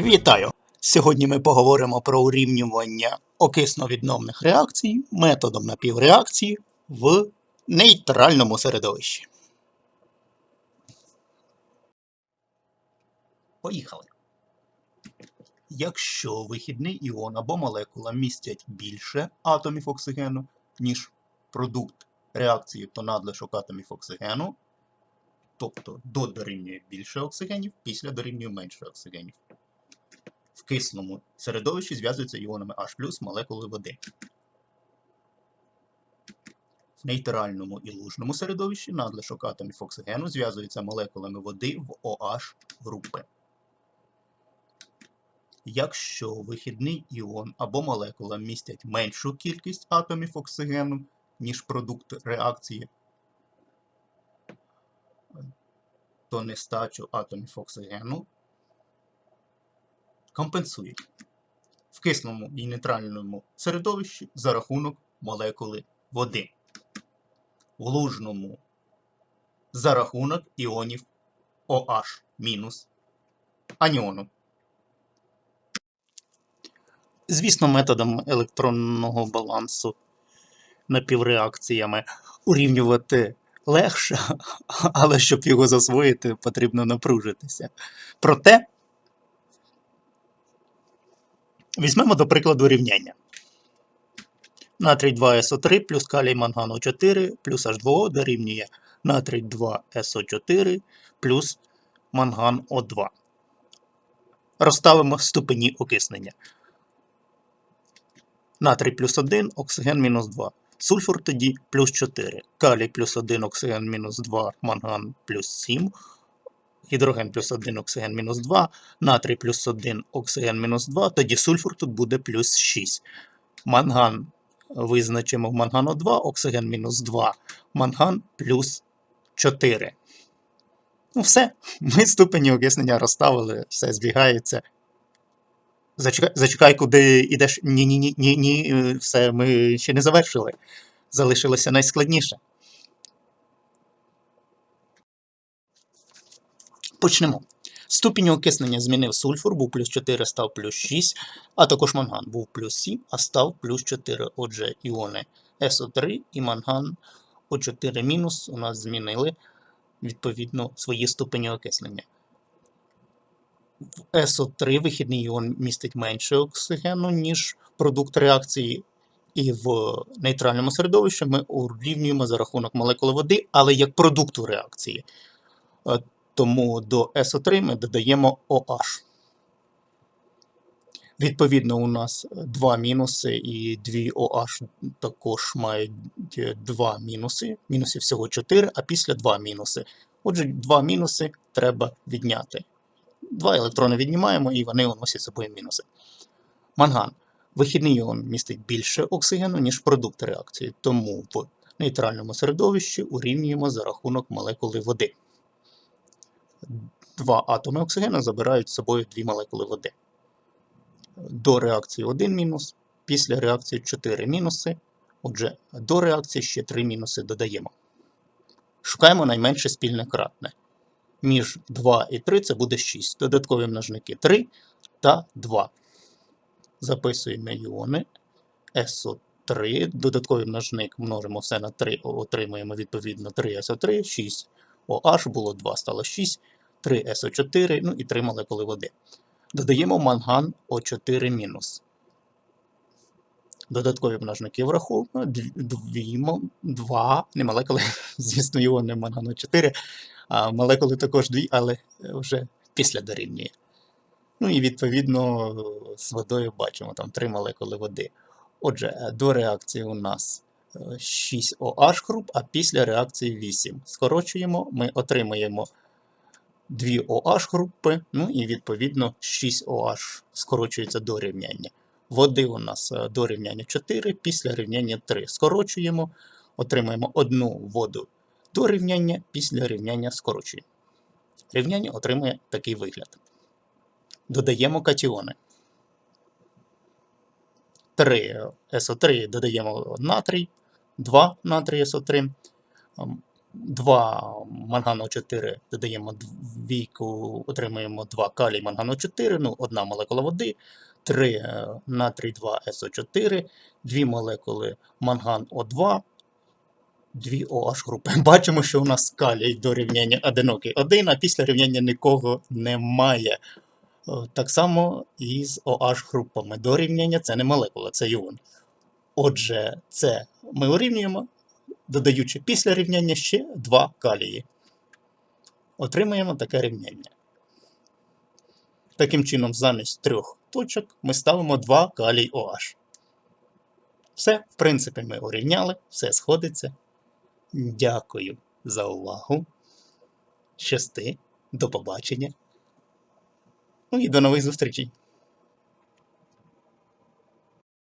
Вітаю! Сьогодні ми поговоримо про урівнювання окисно-відновних реакцій методом напівреакції в нейтральному середовищі. Поїхали. Якщо вихідний іон або молекула містять більше атомів оксигену, ніж продукт реакції, то надлишок атомів оксигену, тобто до дорівнює більше оксигенів, після дорівнює менше оксигенів. Кисному середовищі зв'язуються іонами H молекули води. В нейтральному і лужному середовищі надлишок атомів оксигену зв'язуються молекулами води в OH групи. Якщо вихідний іон або молекула містять меншу кількість атомів оксигену, ніж продукт реакції, то нестачу атомів оксигену компенсують в кисному і нейтральному середовищі за рахунок молекули води, в лужному за рахунок іонів OH мінус аніону. Звісно, методом електронного балансу напівреакціями урівнювати легше, але щоб його засвоїти, потрібно напружитися. Проте Візьмемо до прикладу рівняння. Натрій 2СО3 плюс калій манган О4 плюс H2O дорівнює натрій 2СО4 плюс манган О2. Розставимо ступені окиснення. Натрій плюс 1, оксиген мінус 2. Сульфур тоді плюс 4. Калій плюс 1, оксиген мінус 2, манган плюс 7 гідроген плюс 1, оксиген мінус 2, натрій плюс 1, оксиген мінус 2, тоді сульфур тут буде плюс 6. Манган визначимо в мангану 2, оксиген мінус 2, манган плюс 4. Ну, все. Ми ступені окиснення розставили, все збігається. Зачекай, зачекай куди йдеш. Ні, ні, ні, ні, ні, все, ми ще не завершили. Залишилося найскладніше. Почнемо. Ступінь окиснення змінив сульфур, був плюс 4, став плюс 6, а також манган був плюс 7, а став плюс 4. Отже, іони СО3 і манган О4 мінус у нас змінили відповідно свої ступені окиснення. В СО3 вихідний іон містить менше оксигену, ніж продукт реакції. І в нейтральному середовищі ми урівнюємо за рахунок молекули води, але як продукту реакції. Е, тому до SO3 ми додаємо OH. Відповідно, у нас два мінуси і дві OH також мають два мінуси. Мінусів всього 4, а після два мінуси. Отже, два мінуси треба відняти. Два електрони віднімаємо і вони уносять собою мінуси. Манган. Вихідний іон містить більше оксигену, ніж продукт реакції, тому в нейтральному середовищі урівнюємо за рахунок молекули води два атоми оксигену забирають з собою дві молекули води. До реакції 1 мінус, після реакції 4 мінуси. Отже, до реакції ще 3 мінуси додаємо. Шукаємо найменше спільне кратне. Між 2 і 3 це буде 6. Додаткові множники 3 та 2. Записуємо іони СО3. Додатковий множник множимо все на 3, отримуємо відповідно 3СО3, 6 OH було 2, стало 6, 3 СО4, ну і 3 молекули води. Додаємо манган О4 мінус. Додаткові множники враховуємо 2, 2 не молекули, звісно, його не манган О4, а молекули також 2, але вже після дорівнює. Ну і відповідно з водою бачимо там 3 молекули води. Отже, до реакції у нас 6 OH груп, а після реакції 8. Скорочуємо, ми отримаємо 2 OH групи, ну і відповідно 6 OH скорочується до рівняння. Води у нас е, до рівняння 4, після рівняння 3. Скорочуємо, отримаємо одну воду до рівняння, після рівняння скорочуємо. Рівняння отримує такий вигляд. Додаємо катіони. 3 СО3 додаємо натрій, 2 натрій СО3. 2 мангану 4 додаємо двійку, отримуємо 2 калій мангану 4, ну, одна молекула води, 3 натрій 2 СО4, 2 молекули манган О2, 2 OH групи. Бачимо, що у нас калій до рівняння одинокий 1, а після рівняння нікого немає. Е, Так само і з OH групами. До рівняння це не молекула, це іон. Отже, це ми урівнюємо, додаючи після рівняння ще 2 калії. Отримуємо таке рівняння. Таким чином, замість трьох точок ми ставимо 2 калій OH. Все, в принципі, ми урівняли, все сходиться. Дякую за увагу. Щасти, до побачення. Ну і до нових зустрічей.